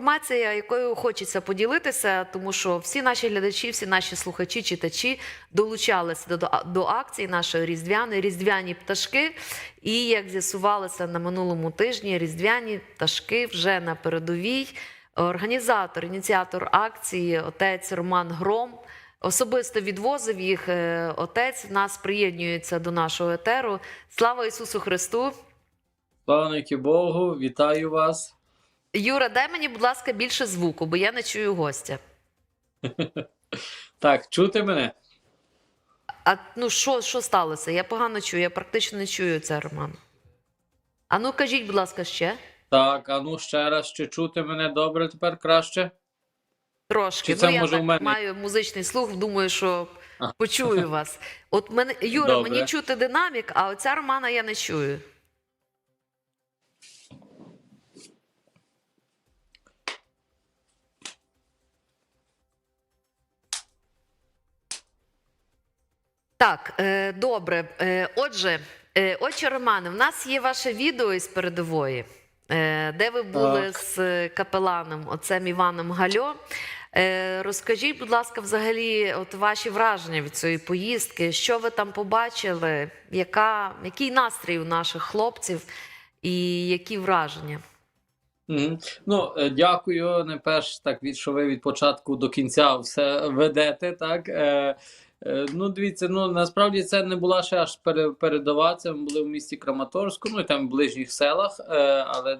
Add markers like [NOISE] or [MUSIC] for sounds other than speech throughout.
Інформація, якою хочеться поділитися, тому що всі наші глядачі, всі наші слухачі, читачі долучалися до, до акції нашої різдвяної різдвяні пташки. І як з'ясувалося на минулому тижні, різдвяні пташки вже на передовій. Організатор, ініціатор акції, отець Роман Гром. Особисто відвозив їх. Е, Отець нас приєднується до нашого етеру. Слава Ісусу Христу! Слава Богу, вітаю вас. Юра, дай мені, будь ласка, більше звуку, бо я не чую гостя. [LAUGHS] Так, чути мене? А ну що, що сталося? Я погано чую, я практично не чую це, Роман. А ну кажіть, будь ласка, ще Так, а ну ще раз, чи чути мене добре тепер краще? трошки. Чи це ну, я так мене? маю музичний слух, думаю, що почую вас. От мене, Юра, Добре. мені чути динамік, а оця Романа я не чую. Так, е, добре. Е, отже, е, отче Романе, в нас є ваше відео із передової, де ви були Так. з капеланом, отцем Іваном Гальо. Розкажіть, будь ласка, взагалі, от ваші враження від цієї поїздки, що ви там побачили, яка, який настрій у наших хлопців і які враження? Ну, дякую. Не перш так від що ви від початку до кінця все ведете. Так ну дивіться, ну насправді це не була ще аж пере- передова. Це ми були в місті Краматорську, ну і там в ближніх селах. Е, але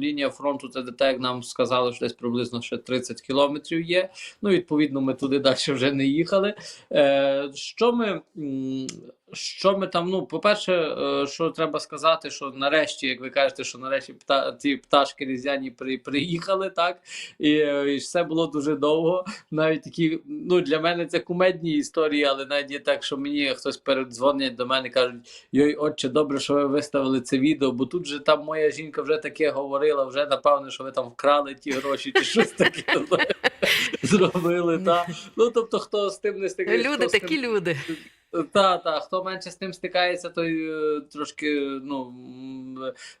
лінія фронту це де як нам сказали, що десь приблизно ще 30 кілометрів є. Ну, відповідно, ми туди далі вже не їхали. Е, що ми. Що ми там, ну, по-перше, е, що треба сказати, що нарешті, як ви кажете, що нарешті пта, ці пташки різдвяні при, приїхали, так, і, і все було дуже довго. Навіть такі, ну, для мене це кумедні історії, але навіть є так, що мені хтось передзвонять до мене і кажуть, йой, отче, добре, що ви виставили це відео, бо тут же там моя жінка вже таке говорила, вже напевно, що ви там вкрали ті гроші, чи щось таке [LAUGHS] зробили. Та. Ну, тобто, хто з тим не стикається. Люди, такі люди. Та, та, хто менше з тим стикається, той е, трошки ну,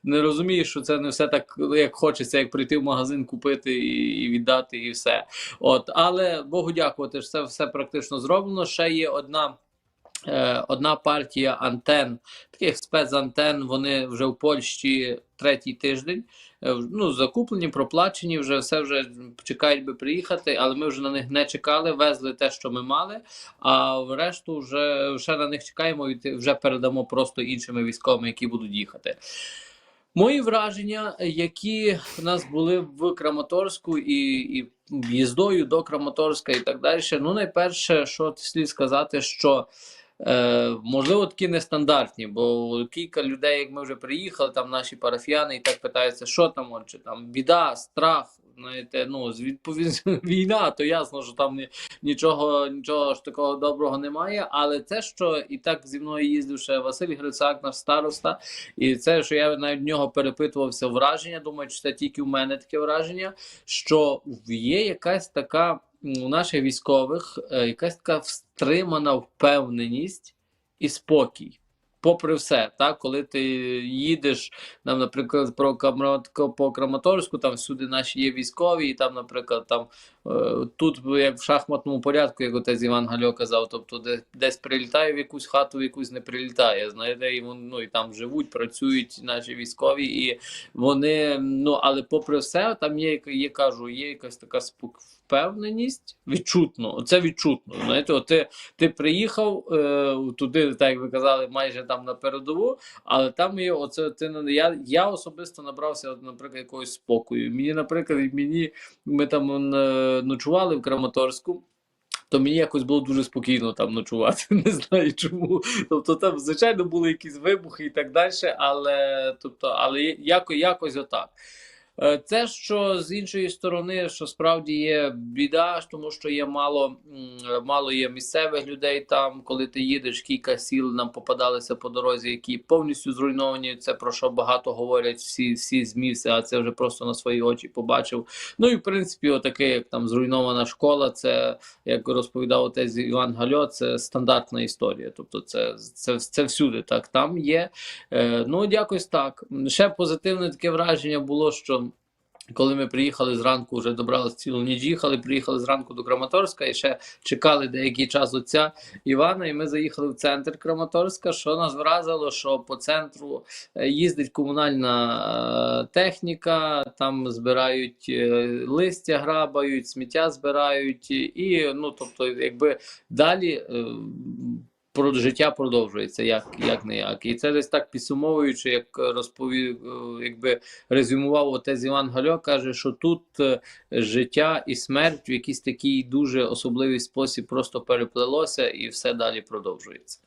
не розуміє, що це не все так, як хочеться, як прийти в магазин, купити і, і віддати, і все. От, але Богу дякувати, що це все практично зроблено. Ще є одна. Е, Одна партія антен, таких спецантен, вони вже в Польщі третій тиждень. Е, Ну, закуплені, проплачені, вже все вже чекають би приїхати, але ми вже на них не чекали, везли те, що ми мали. А решту вже ще на них чекаємо і вже передамо просто іншими військовими, які будуть їхати. Мої враження, які в нас були в Краматорську і, і в'їздою до Краматорська і так далі. Ну, найперше, що слід сказати, що е, можливо такі нестандартні, бо кілька людей, як ми вже приїхали, там наші парафіяни і так питаються, що там, чи там біда, страх. Знаєте, ну відповідь [LAUGHS] війна, то ясно, що там ні, нічого, нічого ж такого доброго немає. Але це, що і так зі мною їздив ще Василь Грицак, наш староста, і це, що я навіть в нього перепитувався враження. Думаю, що це тільки в мене таке враження, що є якась така у наших військових, е, якась така встримана впевненість і спокій. Попри все, так, коли ти їдеш, нам, наприклад, про по Краматорську, там всюди наші є військові, і там, наприклад, там тут як в шахматному порядку, як отець Іван Гальо казав, тобто де, десь прилітає в якусь хату, в якусь не прилітає. Знаєте, і вон, ну, і там живуть, працюють наші військові, і вони, ну але попри все, там є, є кажу, є якась така впевненість, відчутно. Це відчутно. Знаєте, от ти, ти приїхав е, туди, так як ви казали, майже там на передову, але там є оце ти я, я особисто набрався, наприклад, якогось спокою. Мені, наприклад, мені ми там е, ночували в Краматорську. То мені якось було дуже спокійно там ночувати. [LAUGHS] Не знаю чому. Тобто там, звичайно, були якісь вибухи і так далі, але, тобто, але яко, якось отак. Е, Це що з іншої сторони, що справді є біда, тому що є мало, мало є місцевих людей там. Коли ти їдеш, кілька сіл нам попадалися по дорозі, які повністю зруйновані. Це про що багато говорять всі, всі змі, а це вже просто на свої очі побачив. Ну і в принципі, отаке, як там зруйнована школа, це як розповідав отець Іван Гальо, це стандартна історія. Тобто, це, це, це всюди так. Там є. Е, ну, якось так. Ще позитивне таке враження було, що Коли ми приїхали зранку, вже добралися цілу ніч їхали, приїхали зранку до Краматорська і ще чекали деякий час отця Івана. І ми заїхали в центр Краматорська. Що нас вразило, що по центру е, їздить комунальна е, техніка, там збирають е, листя, грабають, сміття збирають, і ну тобто, якби далі. Життя продовжується як, як не як. І це десь так підсумовуючи, як розповів, е, якби резюмував отець Іван Гальо, каже, що тут е, життя і смерть в якийсь такий дуже особливий спосіб просто переплелося, і все далі продовжується.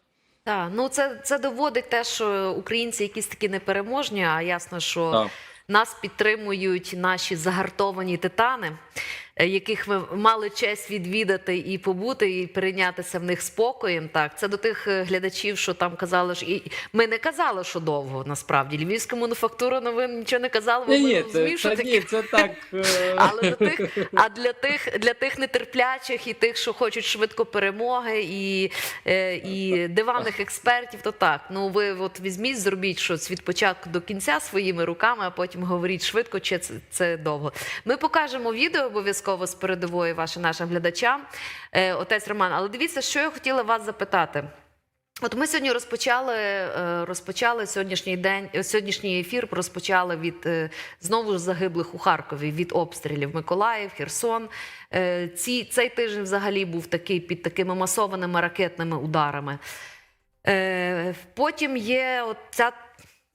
Так, ну це, це доводить те, що українці якісь такі непереможні, а ясно, що Так. нас підтримують наші загартовані титани, яких ми мали честь відвідати і побути, і перейнятися в них спокоєм. Так, це до тих е, глядачів, що там казали, що і ми не казали, що довго насправді. Львівська мануфактура новин нічого не казала, бо Ні, ми ні, розуміємо, це, що таке. ні, це так. [LAUGHS] е, Але до тих, а для тих, для тих нетерплячих і тих, що хочуть швидко перемоги, і, е, і диванних експертів, то так. Ну ви от візьміть, зробіть щось від початку до кінця своїми руками, а потім говоріть швидко, чи це, це довго. Ми покажемо відео обов'язково з передової вашим нашим глядачам, е, отець Роман. Але дивіться, що я хотіла вас запитати. От ми сьогодні розпочали, е, розпочали сьогоднішній день, е, сьогоднішній ефір розпочали від знову ж загиблих у Харкові від обстрілів Миколаїв, Херсон. Ці, цей тиждень взагалі був такий під такими масованими ракетними ударами. Потім є от ця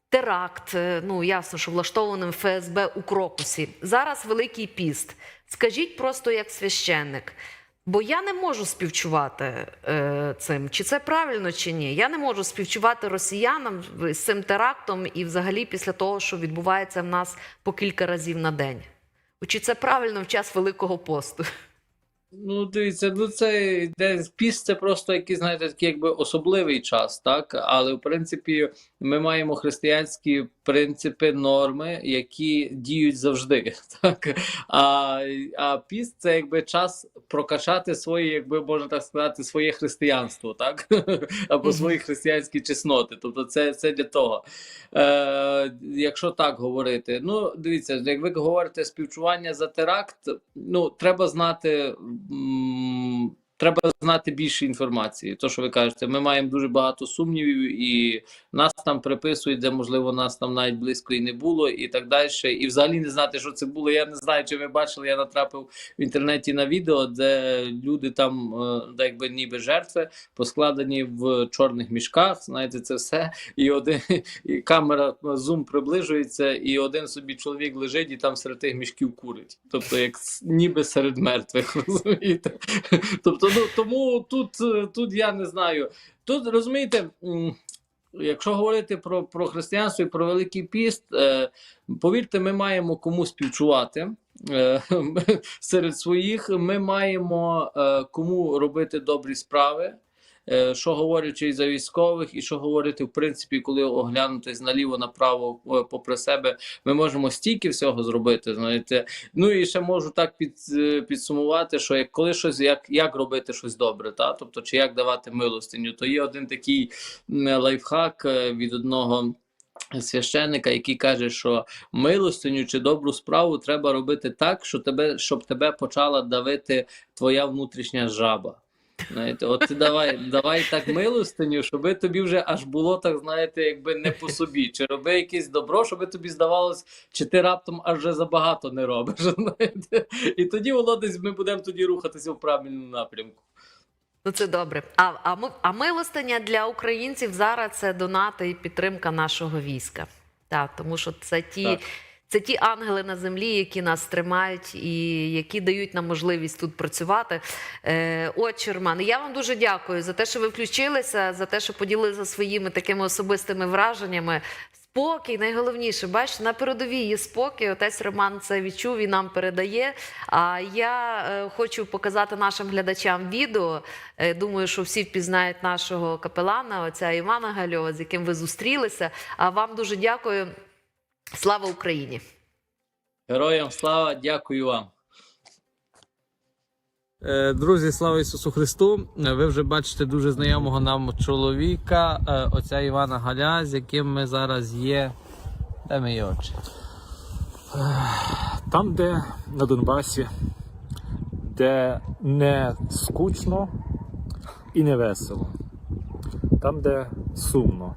теракт, е, ну ясно, що влаштованим ФСБ у Крокусі. Зараз Великий піст. Скажіть просто як священник. Бо я не можу співчувати е, цим, чи це правильно, чи ні. Я не можу співчувати росіянам з цим терактом і взагалі після того, що відбувається в нас по кілька разів на день. Чи це правильно в час Великого посту? Ну, дивіться, ну це де піс, це просто якийсь, знаєте, такий якби особливий час, так? Але в принципі ми маємо християнські принципи, норми, які діють завжди. [LAUGHS] Так? А, а піст це якби час прокачати своє, якби можна так сказати, своє християнство, так? [LAUGHS] Або свої християнські чесноти. Тобто це, це для того. Е, якщо так говорити, ну дивіться, як ви говорите співчування за теракт, ну треба знати. м, Треба знати більше інформації. То, що ви кажете, ми маємо дуже багато сумнівів, і нас там приписують, де можливо нас там навіть близько і не було, і так далі. І взагалі не знати, що це було. Я не знаю, чи ви бачили. Я натрапив в інтернеті на відео, де люди там, е, де якби ніби жертви, поскладені в чорних мішках. Знаєте, це все. І один і камера зум приближується, і один собі чоловік лежить і там серед тих мішків курить. Тобто, як ніби серед мертвих, [LAUGHS] розумієте? Тобто, тому тут, е, тут я не знаю. Тут розумієте. Якщо говорити про, про християнство і про Великий піст, е, повірте, ми маємо кому співчувати е, [LAUGHS] серед своїх. Ми маємо кому робити добрі справи. Е, що говорячи і за військових, і що говорити, в принципі, коли оглянутись наліво, направо, е, попри себе, ми можемо стільки всього зробити. Знаєте, ну і ще можу так під, е, підсумувати, що як коли щось, як, як робити щось добре, та тобто, чи як давати милостиню, то є один такий лайфхак від одного. Священника, який каже, що милостиню чи добру справу треба робити так, що тебе, щоб тебе почала давити твоя внутрішня жаба. Знаєте, от ти давай, давай так милостиню, щоб тобі вже аж було так, знаєте, якби не по собі. Чи роби якесь добро, щоб тобі здавалось, чи ти раптом аж вже забагато не робиш. [LAUGHS] Знаєте? І тоді, воно десь ми будемо тоді рухатися в правильному напрямку. Ну це добре. А, а, а милостиня для українців зараз це донати і підтримка нашого війська. Так, тому що це ті. Так. Це ті ангели на землі, які нас тримають і які дають нам можливість тут працювати. Е, Отче Роман, я вам дуже дякую за те, що ви включилися, за те, що поділилися своїми такими особистими враженнями. Спокій, найголовніше, бачите, на передовій є спокій. Отець Роман це відчув і нам передає. А я е, хочу показати нашим глядачам відео. Е, думаю, що всі впізнають нашого капелана, отця Івана Гальова, з яким ви зустрілися. А вам дуже дякую. Слава Україні! Героям слава, дякую вам. Е, Друзі, слава Ісусу Христу! Е, Ви вже бачите дуже знайомого нам чоловіка, е, отця Івана Галя, з яким ми зараз є. Де ми є очі? Там, де на Донбасі, де не скучно і не весело, там, де сумно,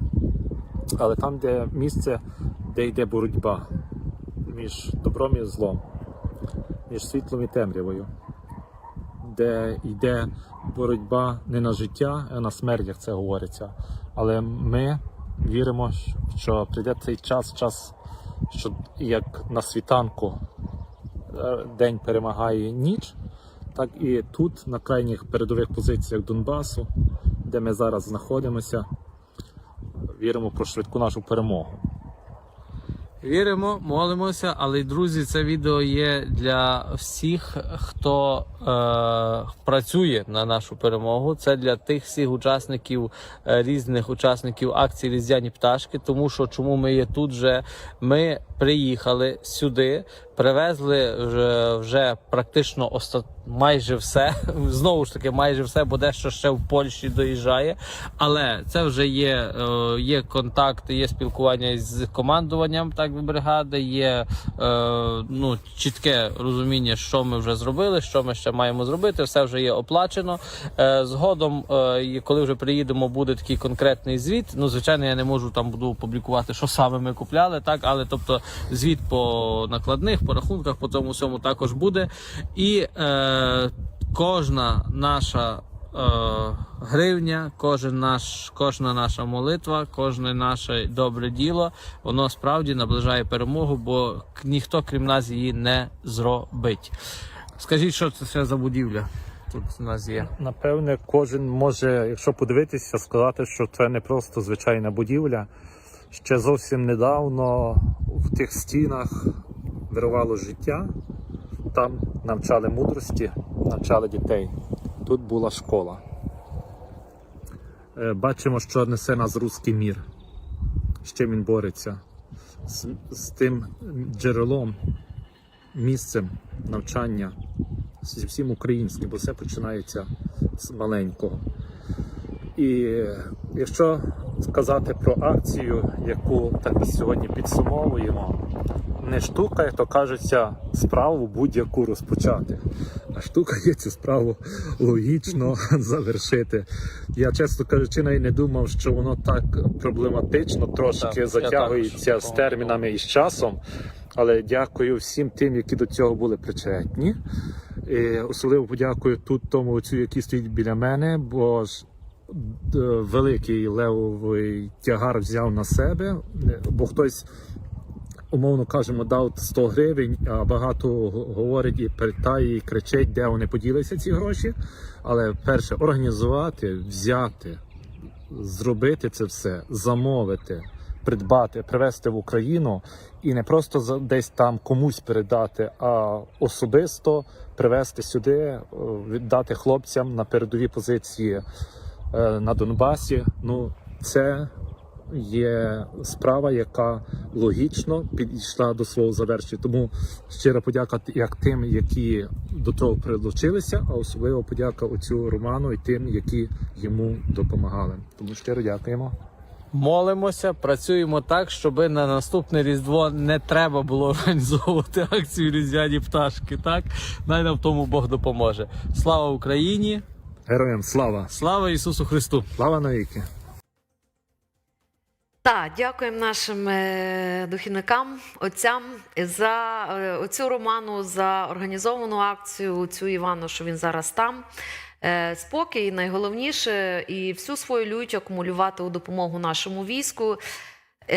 але там, де місце, де йде боротьба між добром і злом, між світлом і темрявою, де йде боротьба не на життя, а на смерть, як це говориться. Але ми віримо, що прийде цей час, час, що як на світанку е, день перемагає ніч, так і тут, на крайніх передових позиціях Донбасу, де ми зараз знаходимося, віримо про швидку нашу перемогу. Віримо, молимося, але друзі, це відео є для всіх, хто е, працює на нашу перемогу. Це для тих всіх учасників е, різних учасників акції Різдвяні пташки. Тому що чому ми є тут? Вже ми приїхали сюди, привезли вже, вже практично оста... майже все. [LAUGHS] Знову ж таки, майже все, бо дещо ще в Польщі доїжджає. Але це вже є, е, є контакти, є спілкування з командуванням так бригади, є е, ну, чітке розуміння, що ми вже зробили, що ми ще маємо зробити. Все вже є оплачено. Е, згодом, коли вже приїдемо, буде такий конкретний звіт. Ну, звичайно, я не можу там буду публікувати, що саме ми купляли, так, але тобто звіт по накладних, по рахунках, по цьому всьому також буде. І е, кожна наша. е, Гривня, кожен наш, кожна наша молитва, кожне наше добре діло, воно справді наближає перемогу, бо ніхто крім нас її не зробить. Скажіть, що це ще за будівля? Тут у нас є. Напевне, кожен може, якщо подивитися, сказати, що це не просто звичайна будівля. Ще зовсім недавно в тих стінах вирувало життя, там навчали мудрості, навчали дітей. Тут була школа. Е, Бачимо, що несе нас руський мір, з чим він бореться, з, з тим джерелом, місцем навчання, зі всім українським, бо все починається з маленького. І якщо сказати про акцію, яку так сьогодні підсумовуємо, не штука, як то кажеться, справу будь-яку розпочати. А штука є цю справу логічно [LAUGHS] завершити. Я, чесно кажучи, навіть не думав, що воно так проблематично трошки я затягується також з термінами і з часом. Але дякую всім тим, які до цього були причетні. І особливо подякую тут тому отцю, який стоїть біля мене, бо ж великий левовий тягар взяв на себе, бо хтось. Умовно кажемо, дав 100 гривень, а багато говорить і питає, і кричить, де вони поділися ці гроші. Але перше організувати, взяти, зробити це все, замовити, придбати, привезти в Україну і не просто десь там комусь передати, а особисто привезти сюди, е, віддати хлопцям на передові позиції е, на Донбасі. Ну, це є справа, яка логічно підійшла до свого завершення. Тому щира подяка як тим, які до того прилучилися, а особливо подяка оцю Роману і тим, які йому допомагали. Тому щиро дякуємо. Молимося, працюємо так, щоб на наступне Різдво не треба було [LAUGHS] організовувати акцію Різдвяні пташки. Так, най нам в тому Бог допоможе. Слава Україні! Героям слава! Слава Ісусу Христу! Слава навіки! Так, дякуємо нашим е, духівникам, отцям за цю оцю Роману, за організовану акцію, цю Івану, що він зараз там. Е, Спокій найголовніше і всю свою лють акумулювати у допомогу нашому війську.